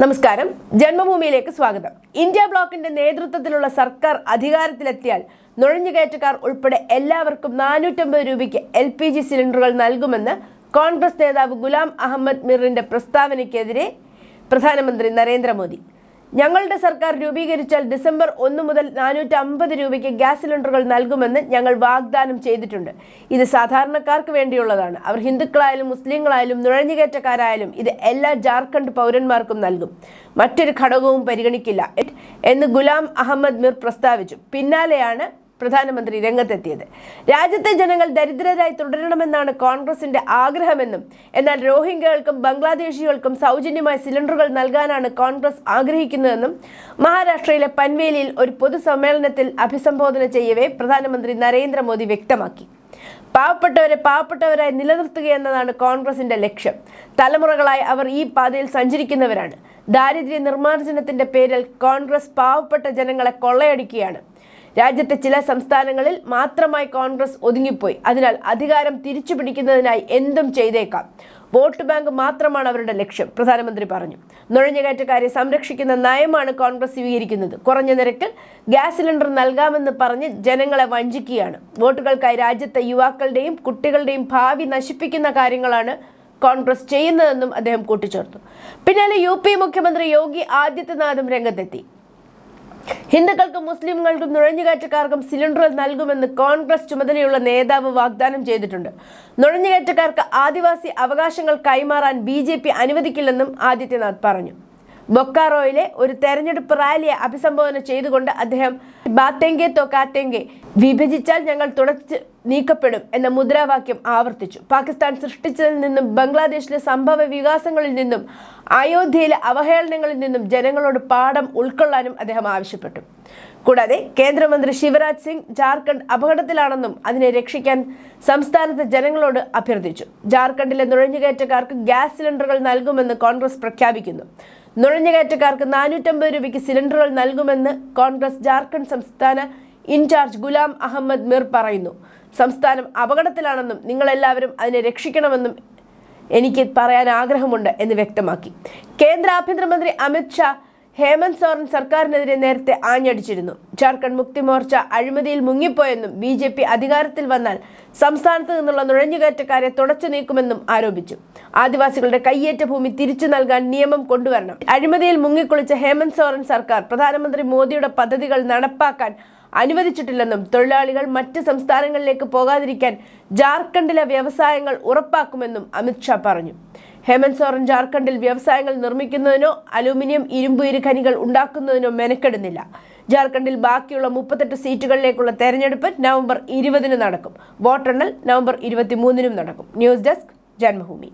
നമസ്കാരം. ജന്മഭൂമിയിലേക്ക് സ്വാഗതം. ഇന്ത്യ ബ്ലോക്കിന്റെ നേതൃത്വത്തിലുള്ള സർക്കാർ അധികാരത്തിലെത്തിയാൽ നുഴഞ്ഞുകയറ്റക്കാർ ഉൾപ്പെടെ എല്ലാവർക്കും നാനൂറ്റമ്പത് രൂപയ്ക്ക് എൽ പി ജി സിലിണ്ടറുകൾ നൽകുമെന്ന് കോൺഗ്രസ് നേതാവ് ഗുലാം അഹമ്മദ് മിറിന്റെ പ്രസ്താവനയ്ക്കെതിരെ പ്രധാനമന്ത്രി നരേന്ദ്രമോദി. ഞങ്ങളുടെ സർക്കാർ രൂപീകരിച്ചാൽ ഡിസംബർ ഒന്ന് മുതൽ നാനൂറ്റി അമ്പത് രൂപയ്ക്ക് ഗ്യാസ് സിലിണ്ടറുകൾ നൽകുമെന്ന് ഞങ്ങൾ വാഗ്ദാനം ചെയ്തിട്ടുണ്ട്. ഇത് സാധാരണക്കാർക്ക് വേണ്ടിയുള്ളതാണ്. അവർ ഹിന്ദുക്കളായാലും മുസ്ലിങ്ങളായാലും നുഴഞ്ഞുകയറ്റക്കാരായാലും ഇത് എല്ലാ ജാർഖണ്ഡ് പൗരന്മാർക്കും നൽകും. മറ്റൊരു ഘടകവും പരിഗണിക്കില്ല. എന്ന് ഗുലാം അഹമ്മദ് മിർ പ്രസ്താവിച്ചു. പിന്നാലെയാണ് പ്രധാനമന്ത്രി രംഗത്തെത്തിയത്. രാജ്യത്തെ ജനങ്ങൾ ദരിദ്രരായി തുടരണമെന്നാണ് കോൺഗ്രസിന്റെ ആഗ്രഹമെന്നും എന്നാൽ രോഹിംഗ്യകൾക്കും ബംഗ്ലാദേശികൾക്കും സൗജന്യമായി സിലിണ്ടറുകൾ നൽകാനാണ് കോൺഗ്രസ് ആഗ്രഹിക്കുന്നതെന്നും മഹാരാഷ്ട്രയിലെ പൻവേലിയിൽ ഒരു പൊതുസമ്മേളനത്തിൽ അഭിസംബോധന ചെയ്യവേ പ്രധാനമന്ത്രി നരേന്ദ്രമോദി വ്യക്തമാക്കി. പാവപ്പെട്ടവരെ പാവപ്പെട്ടവരായി നിലനിർത്തുക എന്നതാണ് കോൺഗ്രസിന്റെ ലക്ഷ്യം. തലമുറകളായി അവർ ഈ പാതയിൽ സഞ്ചരിക്കുന്നവരാണ്. ദാരിദ്ര്യ നിർമ്മാർജനത്തിന്റെ പേരിൽ കോൺഗ്രസ് പാവപ്പെട്ട ജനങ്ങളെ കൊള്ളയടിക്കുകയാണ്. രാജ്യത്തെ ചില സംസ്ഥാനങ്ങളിൽ മാത്രമായി കോൺഗ്രസ് ഒതുങ്ങിപ്പോയി. അതിനാൽ അധികാരം തിരിച്ചു പിടിക്കുന്നതിനായി എന്തും ചെയ്തേക്കാം. വോട്ട് ബാങ്ക് മാത്രമാണ് അവരുടെ ലക്ഷ്യം പ്രധാനമന്ത്രി പറഞ്ഞു. നുഴഞ്ഞുകയറ്റക്കാരെ സംരക്ഷിക്കുന്ന നയമാണ് കോൺഗ്രസ് സ്വീകരിക്കുന്നത്. കുറഞ്ഞ നിരക്കിൽ ഗ്യാസ് സിലിണ്ടർ നൽകാമെന്ന് പറഞ്ഞ് ജനങ്ങളെ വഞ്ചിക്കുകയാണ്. വോട്ടുകൾക്കായി രാജ്യത്തെ യുവാക്കളുടെയും കുട്ടികളുടെയും ഭാവി നശിപ്പിക്കുന്ന കാര്യങ്ങളാണ് കോൺഗ്രസ് ചെയ്യുന്നതെന്നും അദ്ദേഹം കൂട്ടിച്ചേർത്തു. പിന്നാലെ യു പി മുഖ്യമന്ത്രി യോഗി ആദിത്യനാഥും രംഗത്തെത്തി. ഹിന്ദുക്കൾക്കും മുസ്ലിംകൾക്കും നുഴഞ്ഞുകയറ്റക്കാർക്കും സിലിണ്ടറുകൾ നൽകുമെന്ന് കോൺഗ്രസ് ചുമതലയുള്ള നേതാവ് വാഗ്ദാനം ചെയ്തിട്ടുണ്ട്. നുഴഞ്ഞുകയറ്റക്കാർക്ക് ആദിവാസി അവകാശങ്ങൾ കൈമാറാൻ ബി അനുവദിക്കില്ലെന്നും ആദിത്യനാഥ് പറഞ്ഞു. ബൊക്കാറോയിലെ ഒരു തെരഞ്ഞെടുപ്പ് റാലിയെ അഭിസംബോധന ചെയ്തുകൊണ്ട് അദ്ദേഹം ബാത്തെങ്കെ തോ വിഭജിച്ചാൽ ഞങ്ങൾ തുടച്ച് നീക്കപ്പെടും എന്ന മുദ്രാവാക്യം ആവർത്തിച്ചു. പാകിസ്ഥാൻ സൃഷ്ടിച്ചതിൽ നിന്നും ബംഗ്ലാദേശിലെ സംഭവ വികാസങ്ങളിൽ നിന്നും അയോധ്യയിലെ അവഹേളനങ്ങളിൽ നിന്നും ജനങ്ങളോട് പാഠം ഉൾക്കൊള്ളാനും അദ്ദേഹം ആവശ്യപ്പെട്ടു. കൂടാതെ കേന്ദ്രമന്ത്രി ശിവരാജ് സിംഗ് ജാർഖണ്ഡ് അപകടത്തിലാണെന്നും അതിനെ രക്ഷിക്കാൻ സംസ്ഥാനത്തെ ജനങ്ങളോട് അഭ്യർത്ഥിച്ചു. ജാർഖണ്ഡിലെ നുഴഞ്ഞുകയറ്റക്കാർക്ക് ഗ്യാസ് സിലിണ്ടറുകൾ നൽകുമെന്ന് കോൺഗ്രസ് പ്രഖ്യാപിക്കുന്നു. നുഴഞ്ഞുകയറ്റക്കാർക്ക് നാനൂറ്റമ്പത് രൂപയ്ക്ക് സിലിണ്ടറുകൾ നൽകുമെന്ന് കോൺഗ്രസ് ജാർഖണ്ഡ് സംസ്ഥാന ഇൻചാർജ് ഗുലാം അഹമ്മദ് മിർ പറയുന്നു. സംസ്ഥാനം അപകടത്തിലാണെന്നും നിങ്ങളെല്ലാവരും അതിനെ രക്ഷിക്കണമെന്നും എനിക്ക് പറയാൻ ആഗ്രഹമുണ്ട് എന്ന് വ്യക്തമാക്കി. കേന്ദ്ര ആഭ്യന്തരമന്ത്രി അമിത് ഷാ ഹേമന്ത് സോറൻ സർക്കാരിനെതിരെ നേരത്തെ ആഞ്ഞടിച്ചിരുന്നു. ജാർഖണ്ഡ് മുക്തി മോർച്ച അഴിമതിയിൽ മുങ്ങിപ്പോയെന്നും ബി ജെ പി അധികാരത്തിൽ വന്നാൽ സംസ്ഥാനത്ത് നിന്നുള്ള നുഴഞ്ഞുകയറ്റക്കാരെ തുടച്ചു നീക്കുമെന്നും ആരോപിച്ചു. ആദിവാസികളുടെ കയ്യേറ്റ ഭൂമി തിരിച്ചു നൽകാൻ നിയമം കൊണ്ടുവരണം. അഴിമതിയിൽ മുങ്ങിക്കുളിച്ച ഹേമന്ത് സോറൻ സർക്കാർ പ്രധാനമന്ത്രി മോദിയുടെ പദ്ധതികൾ നടപ്പാക്കാൻ അനുവദിച്ചിട്ടില്ലെന്നും തൊഴിലാളികൾ മറ്റ് സംസ്ഥാനങ്ങളിലേക്ക് പോകാതിരിക്കാൻ ജാർഖണ്ഡിലെ വ്യവസായങ്ങൾ ഉറപ്പാക്കുമെന്നും അമിത്ഷാ പറഞ്ഞു. ഹേമന്ത് സോറൻ ജാർഖണ്ഡിൽ വ്യവസായങ്ങൾ നിർമ്മിക്കുന്നതിനോ അലൂമിനിയം ഇരുമ്പ് ഇരുഖനികൾ ഉണ്ടാക്കുന്നതിനോ മെനക്കെടുന്നില്ല. ജാർഖണ്ഡിൽ ബാക്കിയുള്ള മുപ്പത്തെട്ട് സീറ്റുകളിലേക്കുള്ള തെരഞ്ഞെടുപ്പ് നവംബർ ഇരുപതിന് നടക്കും. വോട്ടെണ്ണൽ നവംബർ ഇരുപത്തിമൂന്നിനും നടക്കും. News desk Janmabhumi.